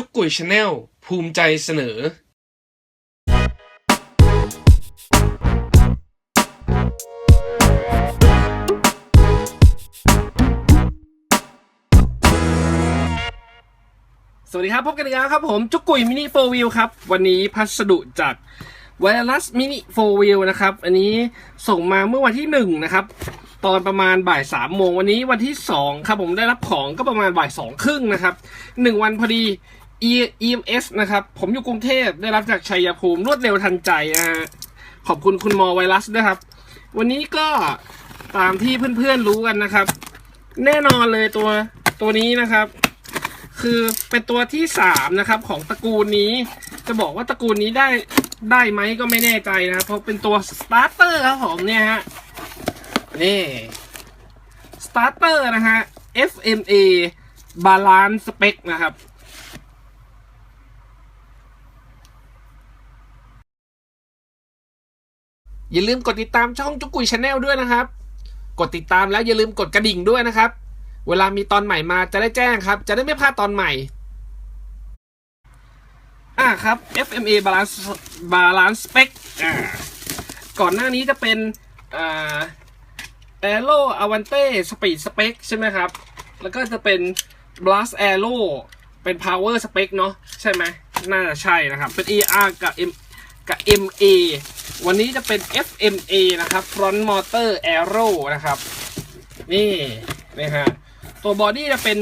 จุกกุยชาแนลภูมิใจเสนอ สวัสดีครับ พบกันอีกแล้วครับผมจุกกุยมินิโฟวิลครับ วันนี้พัสดุจากไวรัสมินิโฟวิลนะครับ อันนี้ส่งมาเมื่อวันที่หนึ่งนะครับ ตอนประมาณบ่ายสามโมงวันนี้วันที่สองครับผมได้รับของก็ประมาณบ่ายสองครึ่งนะครับหนึ่งวันพอดี EMS นะครับ ผมอยู่กรุงเทพได้รับจากชัยภูมิรวดเร็วทันใจนะฮะขอบคุณคุณมอไวรัสด้วยครับ วันนี้ก็ตามที่เพื่อนๆรู้กันนะครับ แน่นอนเลยตัวตัวนี้นะครับ คือเป็นตัวที่สามนะครับของตระกูลนี้ จะบอกว่าตระกูลนี้ได้ได้ไหมก็ไม่แน่ใจนะครับ เพราะเป็นตัวสตาร์เตอร์ครับผมเนี่ยฮะนี่สตาร์เตอร์นะฮะ FMA Balance Spec นะครับ อย่าลืมกดติดตามช่องจุกกุยชาแนลด้วยนะครับ กดติดตามแล้วอย่าลืมกดกระดิ่งด้วยนะครับ เวลามีตอนใหม่มาจะได้แจ้งครับ จะได้ไม่พลาดตอนใหม่ อ่าครับ FMA Balance Balance Spec อ่าก่อนหน้านี้จะเป็นอ่า Aero Avante Speed Spec ใช่ไหมครับ แล้วก็จะเป็น Blast Aero เป็น Power Spec เนาะใช่ไหมน่าจะใช่นะครับ เป็น ER กับ M กับ MA วันนี้จะเป็น FMA นะครับ Front Motor Aero นะครับ นี่นะฮะตัวบอดี้จะเป็น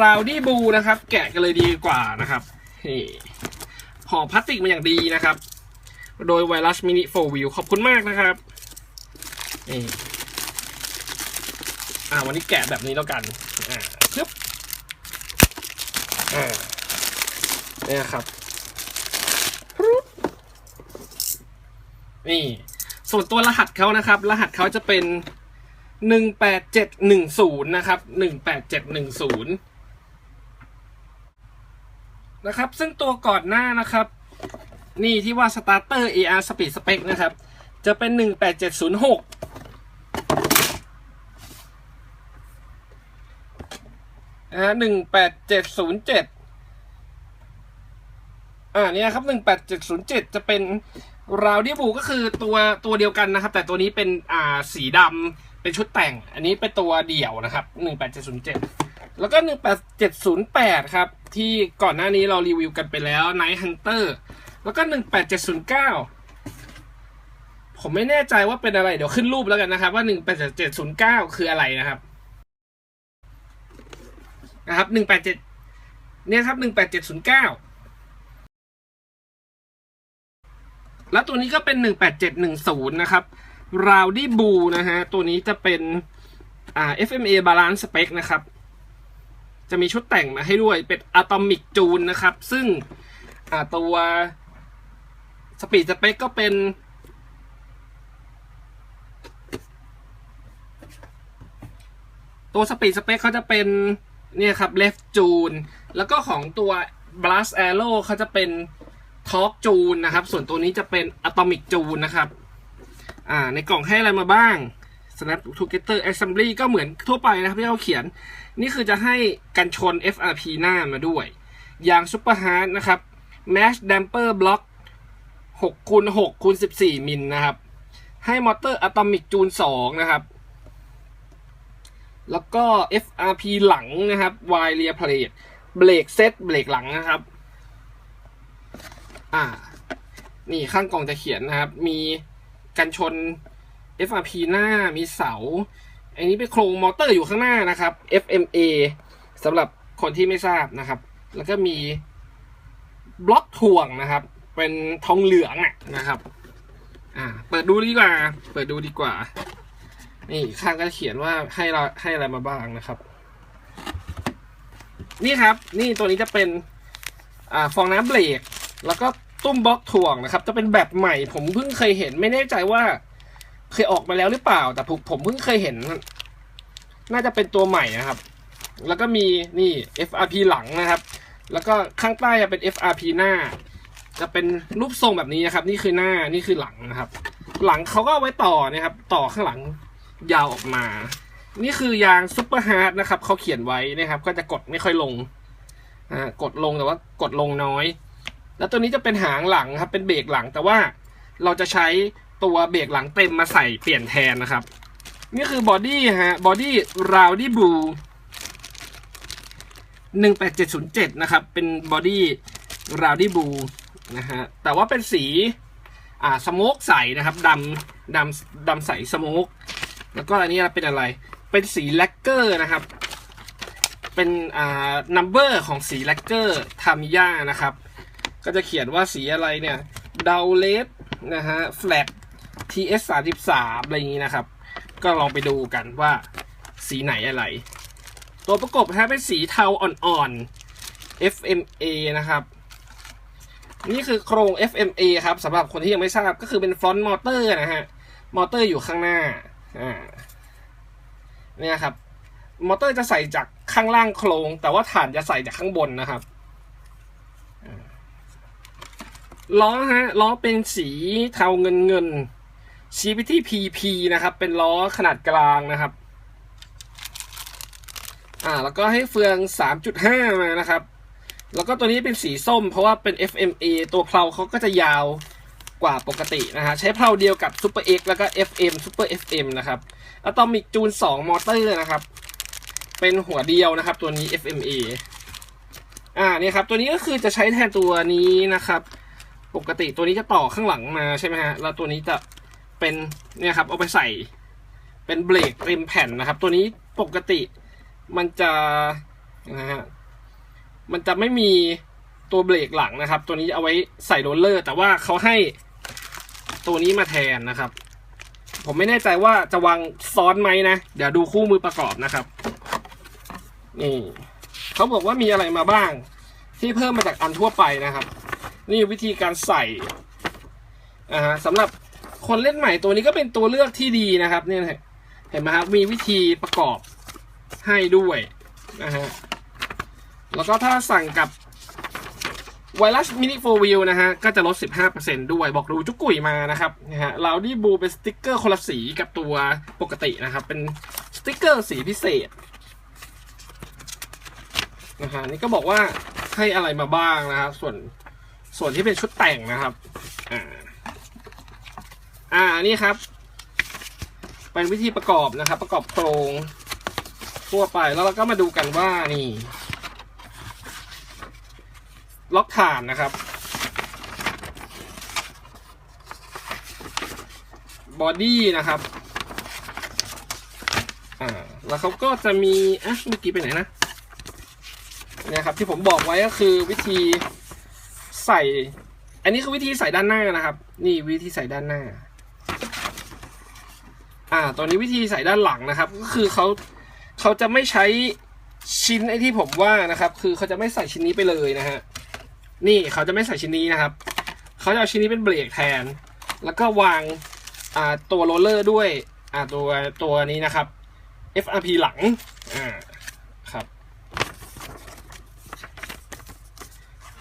Rowdy Blue นะครับ แกะกันเลยดีกว่านะครับนี่ห่อพลาสติกมาอย่างดีนะครับ โดยไวรัสมินิโฟวิวขอบคุณมากนะครับนี่อ่าวันนี้แกะแบบนี้แล้วกันอ่าปึ๊บอ่าเนี่ยครับปึ๊บ นี่ ส่วนตัวรหัสเขานะครับ รหัสเขาจะเป็นหนึ่งแปดเจ็ดหนึ่งศูนย์นะครับหนึ่งแปดเจ็ดหนึ่งศูนย์นะครับ ซึ่งตัวก่อนหน้านะครับ นี่ที่ว่า starter AR speed spec นะครับ จะเป็นหนึ่งแปดเจ็ดศูนย์หกอ่าหนึ่งแปดเจ็ดศูนย์เจ็ดอ่าเนี่ยครับหนึ่งแปดเจ็ดศูนย์เจ็ดจะเป็น ราวดี้บูก็คือตัวตัวเดียวกันนะครับ แต่ตัวนี้เป็นอ่าสีดำเป็นชุดแต่ง อันนี้เป็นตัวเดี่ยวนะครับหนึ่งแปดเจ็ดศูนย์เจ็ดแล้วก็หนึ่งแปดเจ็ดศูนย์แปดครับ ที่ก่อนหน้านี้เรารีวิวกันไปแล้ว Night Hunter แล้วก็หนึ่งแปดเจ็ดศูนย์เก้าผมไม่แน่ใจว่าเป็นอะไร เดี๋ยวขึ้นรูปแล้วกันนะครับ ว่าหนึ่งแปดเจ็ดศูนย์เก้าคืออะไรนะครับ นะครับหนึ่งแปดเจ็ดเนี่ยครับหนึ่งแปดเจ็ดศูนย์เก้า แล้วตัวนี้ก็เป็นหนึ่งแปดเจ็ดหนึ่งศูนย์นะครับ Rowdy Blue นะฮะ ตัวนี้จะเป็นอ่า FMA Balance Spec นะครับ จะมีชุดแต่งมาให้ด้วย เป็น Atomic June นะครับ ซึ่งอ่าตัว Speed Spec ก็เป็น ตัว Speed Spec เขาจะเป็นเนี่ยครับ Left June แล้วก็ของตัว Blast Arrow เขาจะเป็น Torque June นะครับ ส่วนตัวนี้จะเป็น Atomic June นะครับ อ่า ในกล่องให้อะไรมาบ้าง Snap Together Assembly ก็เหมือนทั่วไปนะครับที่เขาเขียน นี่คือจะให้กันชน FRP หน้ามาด้วย ยาง Super Hard นะครับ Mesh Damper Block 6คูณ6คูณ14 มิลนะครับ ให้มอเตอร์ Atomic June 2นะครับ แล้วก็ FRP หลังนะครับ Wide Rear Plate เบรกเซตเบรกหลังนะครับ อ่า นี่ข้างกล่องจะเขียนนะครับ มีกันชน FRP หน้ามีเสา อันนี้เป็นโครงมอเตอร์อยู่ข้างหน้านะครับ FMA สำหรับคนที่ไม่ทราบนะครับ แล้วก็มีบล็อกถ่วงนะครับ เป็นทองเหลืองนะครับ อ่า เปิดดูดีกว่า เปิดดูดีกว่า นี่ข้างก็เขียนว่าให้เราให้อะไรมาบ้างนะครับ นี่ครับ นี่ตัวนี้จะเป็น อ่า ฟองน้ำเบรก แล้วก็ ตุ้มบล็อกถ่วงนะครับ จะเป็นแบบใหม่ ผมเพิ่งเคยเห็นไม่แน่ใจว่า เคยออกมาแล้วหรือเปล่า แต่ผมผมเพิ่งเคยเห็น น่าจะเป็นตัวใหม่นะครับ แล้วก็มีนี่ FRP หลังนะครับ แล้วก็ข้างใต้จะเป็น FRP หน้า จะเป็นรูปทรงแบบนี้นะครับ นี่คือหน้านี่คือหลังนะครับ หลังเขาก็เอาไว้ต่อนะครับ ต่อข้างหลังยาวออกมา นี่คือยางซุปเปอร์ฮาร์ดนะครับเขาเขียนไว้นะครับ ก็จะกดไม่ค่อยลงอ่ากดลงแต่ว่ากดลงน้อย แล้วตัวนี้จะเป็นหางหลังครับ เป็นเบรกหลัง แต่ว่าเราจะใช้ตัวเบรกหลังเต็มมาใส่เปลี่ยนแทนนะครับ นี่คือบอดี้ฮะ บอดี้ราวดี้บลูหนึ่งแปดเจ็ดศูนย์เจ็ดนะครับ เป็นบอดี้ราวดี้บลูนะฮะ แต่ว่าเป็นสี อ่า สโมกใสนะครับดำดำดำใสสโมกแล้วก็อันนี้เป็นอะไร เป็นสีแลกเกอร์นะครับ เป็นอ่านัมเบอร์ของสีแลกเกอร์ทามิยานะครับ ก็จะเขียนว่าสีอะไรเนี่ยดาวเลสนะฮะแฟลต TS 3 3อะไรอย่างนี้นะครับ ก็ลองไปดูกันว่าสีไหนอะไร ตัวประกบนะเป็นสีเทาอ่อนๆ FMA นะครับ นี่คือโครง FMA ครับสำหรับคนที่ยังไม่ทราบก็คือเป็นฟรอนต์มอเตอร์นะฮะ มอเตอร์อยู่ข้างหน้าอ่าเนี่ยครับ มอเตอร์จะใส่จากข้างล่างโครง แต่ว่าฐานจะใส่จากข้างบนนะครับ ล้อฮะล้อเป็นสีเทาเงินเงินชี้ไปที่ PP นะครับ เป็นล้อขนาดกลางนะครับ อ่า แล้วก็ให้เฟือง 3.5 มานะครับ แล้วก็ตัวนี้เป็นสีส้ม เพราะว่าเป็น FMA ตัวเพลาเขาก็จะยาวกว่าปกตินะฮะ ใช้เพลาเดียวกับ Super X แล้วก็ FM Super FM นะครับอะตอมิกจูน 2 มอเตอร์นะครับ เป็นหัวเดียวนะครับ ตัวนี้ FMA อ่า นี่ครับ ตัวนี้ก็คือจะใช้แทนตัวนี้นะครับ ปกติตัวนี้จะต่อข้างหลังมาใช่ไหมฮะ แล้วตัวนี้จะเป็นเนี่ยครับเอาไปใส่เป็นเบรกเต็มแผ่นนะครับ ตัวนี้ปกติมันจะนะฮะมันจะไม่มีตัวเบรกหลังนะครับ ตัวนี้เอาไว้ใส่โรลเลอร์ แต่ว่าเขาให้ตัวนี้มาแทนนะครับ ผมไม่แน่ใจว่าจะวางซ้อนไหมนะ เดี๋ยวดูคู่มือประกอบนะครับ นี่เขาบอกว่ามีอะไรมาบ้าง ที่เพิ่มมาจากอันทั่วไปนะครับ นี่วิธีการใส่อ่าสำหรับคนเล่นใหม่ตัวนี้ก็เป็นตัวเลือกที่ดีนะครับเนี่ยเห็นไหมครับมีวิธีประกอบให้ด้วยนะฮะแล้วก็ถ้าสั่งกับไวรัสมินิโฟวิลนะฮะก็จะลด 15%ด้วยบอกดูจุกกุยมานะครับนะฮะลาดี้บูเป็นสติกเกอร์คนละสีกับตัวปกตินะครับ เป็นสติกเกอร์สีพิเศษนะฮะนี่ก็บอกว่าให้อะไรมาบ้างนะครับส่วน ส่วนที่เป็นชุดแต่งนะครับ อ่า อ่า นี่ครับ เป็นวิธีประกอบนะครับ ประกอบโครงทั่วไป แล้วเราก็มาดูกันว่านี่ ล็อกฐานนะครับ บอดี้นะครับ อ่า แล้วเขาก็จะมีอะเมื่อกี้ไปไหนนะ เนี่ยครับที่ผมบอกไว้ก็คือวิธี ใส่ อันนี้คือวิธีใส่ด้านหน้านะครับ นี่วิธีใส่ด้านหน้า อ่าตัวนี้วิธีใส่ด้านหลังนะครับ ก็คือเขาเขาจะไม่ใช้ชิ้นไอ้ที่ผมว่านะครับ คือเขาจะไม่ใส่ชิ้นนี้ไปเลยนะฮะ นี่เขาจะไม่ใส่ชิ้นนี้นะครับ เขาจะเอาชิ้นนี้เป็นเบรกแทน แล้วก็วางอ่าตัวโรลเลอร์ด้วย อ่าตัวตัวนี้นะครับ FRP หลัง อ่า ครับ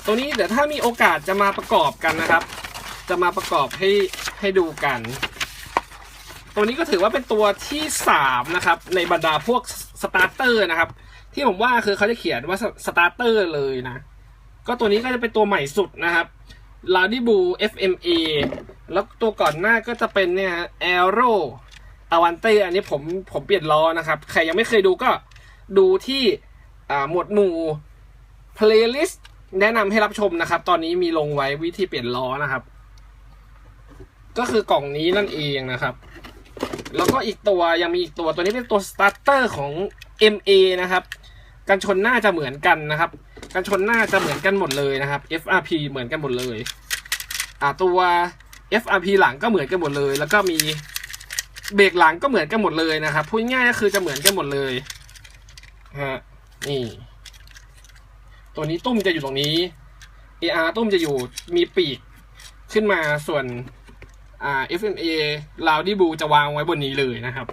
ตัวนี้เดี๋ยวถ้ามีโอกาสจะมาประกอบกันนะครับ จะมาประกอบให้ให้ดูกัน ตัวนี้ก็ถือว่าเป็นตัวที่สามนะครับ ในบรรดาพวกสตาร์เตอร์นะครับ ที่ผมว่าคือเขาจะเขียนว่าสตาร์เตอร์เลยนะ ก็ตัวนี้ก็จะเป็นตัวใหม่สุดนะครับ l a d i b u FMA แล้วตัวก่อนหน้าก็จะเป็นเนี่ย Aero Avante อันนี้ผมผมเปลี่ยนล้อนะครับ ใครยังไม่เคยดูก็ดูที่หมวดหมู่ playlist แนะนำให้รับชมนะครับ ตอนนี้มีลงไว้วิธีเปลี่ยนล้อนะครับ ก็คือกล่องนี้นั่นเองนะครับ แล้วก็อีกตัวยังมีอีกตัวตัวนี้เป็นตัวสตาร์เตอร์ของ MA นะครับกันชนหน้าจะเหมือนกันนะครับกันชนหน้าจะเหมือนกันหมดเลยนะครับ FRP เหมือนกันหมดเลย อ่าตัว FRP หลังก็เหมือนกันหมดเลย แล้วก็มีเบรกหลังก็เหมือนกันหมดเลยนะครับพูดง่ายก็คือจะเหมือนกันหมดเลยฮะนี่ ตัวนี้ตุ้มจะอยู่ตรงนี้ AR ตุ้มจะอยู่มีปีกขึ้นมาส่วนอ่า FMA ลาวดี้บูจะวางไว้บนนี้เลยนะครับ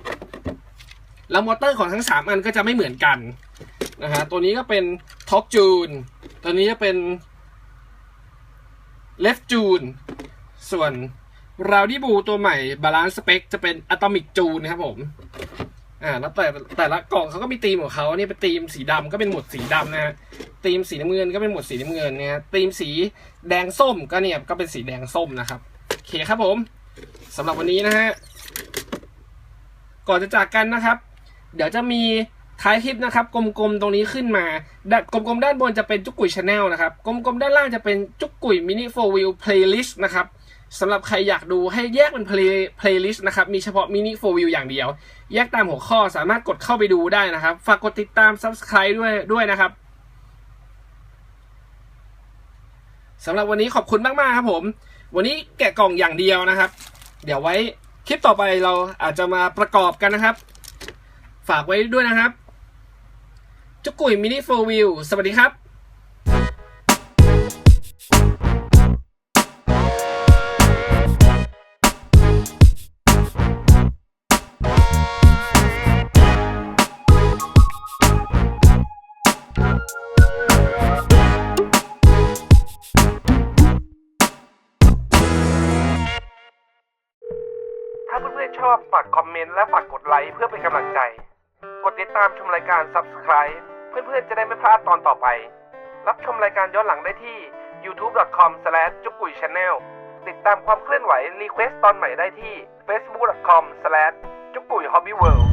แล้วมอเตอร์ของทั้ง 3 อันก็จะไม่เหมือนกันนะฮะตัวนี้ก็เป็นท็อปจูนตัวนี้จะเป็นเลฟจูนส่วนราวดี้บูตัวใหม่บาลานซ์สเปคจะเป็นอะตอมิกจูนนะครับผม อ่าแล้วแต่แต่ละกล่องเขาก็มีธีมของเขานี่เป็นธีมสีดำก็เป็นหมวดสีดำนะฮะธีมสีน้ำเงินก็เป็นหมวดสีน้ำเงินเนี่ยฮะธีมสีแดงส้มก็เนี่ยก็เป็นสีแดงส้มนะครับโอเคครับผมสำหรับวันนี้นะฮะก่อนจะจากกันนะครับ เดี๋ยวจะมีท้ายคลิปนะครับกลมๆตรงนี้ขึ้นมาด้านกลมๆด้านบนจะเป็นจุกกุยชาแนลนะครับกลมๆด้านล่างจะเป็นจุกกุยมินิโฟวิวเพลย์ลิสต์นะครับ สำหรับใครอยากดูให้แยกเป็นเพลย์เพลย์ลิสต์นะครับ มีเฉพาะมินิโฟวิวอย่างเดียว แยกตามหัวข้อสามารถกดเข้าไปดูได้นะครับ ฝากกดติดตาม Subscribe ด้วยด้วยนะครับสำหรับวันนี้ขอบคุณมากๆครับผม วันนี้แกะกล่องอย่างเดียวนะครับ เดี๋ยวไว้คลิปต่อไปเราอาจจะมาประกอบกันนะครับ ฝากไว้ด้วยนะครับ จุกกุยมินิโฟวิวสวัสดีครับ ชอบฝากคอมเมนต์และฝากกดไลค์เพื่อเป็นกำลังใจ กดติดตามชมรายการ Subscribe เพื่อนๆจะได้ไม่พลาดตอนต่อไป รับชมรายการย้อนหลังได้ที่ youtube.com/slashjukuichannel ติดตามความเคลื่อนไหวรีเควสตอนใหม่ได้ที่ facebook.com j u k u i hobby world